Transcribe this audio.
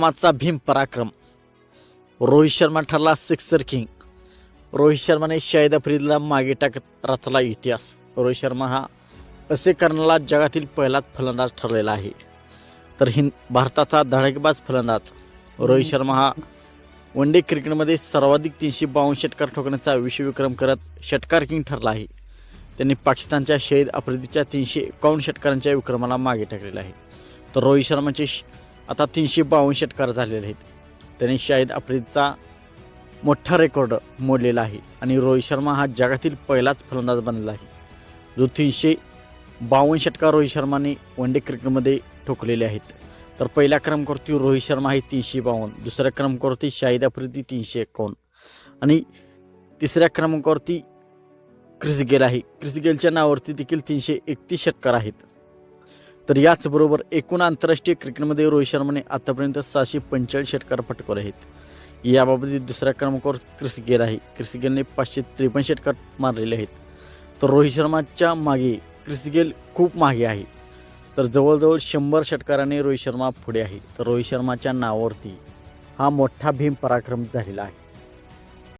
माचा भीम पराक्रम. रोहित शर्मा ठरला sixer king. Rohit शर्माने शाहिद अफ्रीदला मागे टाकत रचला इतिहास. रोहित शर्मा हा असे करणारा जगातील पहिलाच फलंदाज ठरलेला आहे. तर हिंद भारताचा धडकबाज फलंदाज. रोहित शर्मा हा वन डे क्रिकेटमध्ये सर्वाधिक तीनशे बावन्न षटकार ठोकण्याचा विश्वविक्रम करत षटकार किंग ठरला आहे. त्यांनी पाकिस्तानच्या शहीद आफ्रिदीच्या तीनशे एकावन्न षटकारांच्या विक्रमाला मागे टाकलेला आहे. तर रोहित शर्माचे श- आता तीनशे बावन्न षटकार झालेले आहेत. त्याने शाहिद आफ्रिदचा मोठा रेकॉर्ड मोडलेला आहे. आणि रोहित शर्मा हा जगातील पहिलाच फलंदाज बनला आहे. जो तीनशे बावन्न षटकार रोहित शर्माने वन डे क्रिकेटमध्ये ठोकलेले आहेत. तर पहिल्या क्रमांकावरती रोहित शर्मा आहे तीनशे बावन्न. दुसऱ्या क्रमांकावरती शाहिद आफ्रिदी तीनशे एकावन्न. आणि तिसऱ्या क्रमांकावरती क्रिस गेल आहे. क्रिस गेलच्या नावावरती देखील तीनशे एकतीस षटकार आहेत. तर याचबरोबर एकूण आंतरराष्ट्रीय क्रिकेटमध्ये रोहित शर्माने आतापर्यंत सहाशे पंचेचाळीस षटकार पटकवले आहेत. याबाबतीत दुसऱ्या क्रमांकावर क्रिस गेल आहे. क्रिस गेलने पाचशे त्रेपन्न षटकार मारलेले आहेत. तर रोहित शर्माच्या मागे क्रिस गेल खूप मागे आहे. तर जवळजवळ शंभर षटकाराने रोहित शर्मा पुढे आहे. तर रोहित शर्माच्या नावावरती हा मोठा भीम पराक्रम झालेला आहे.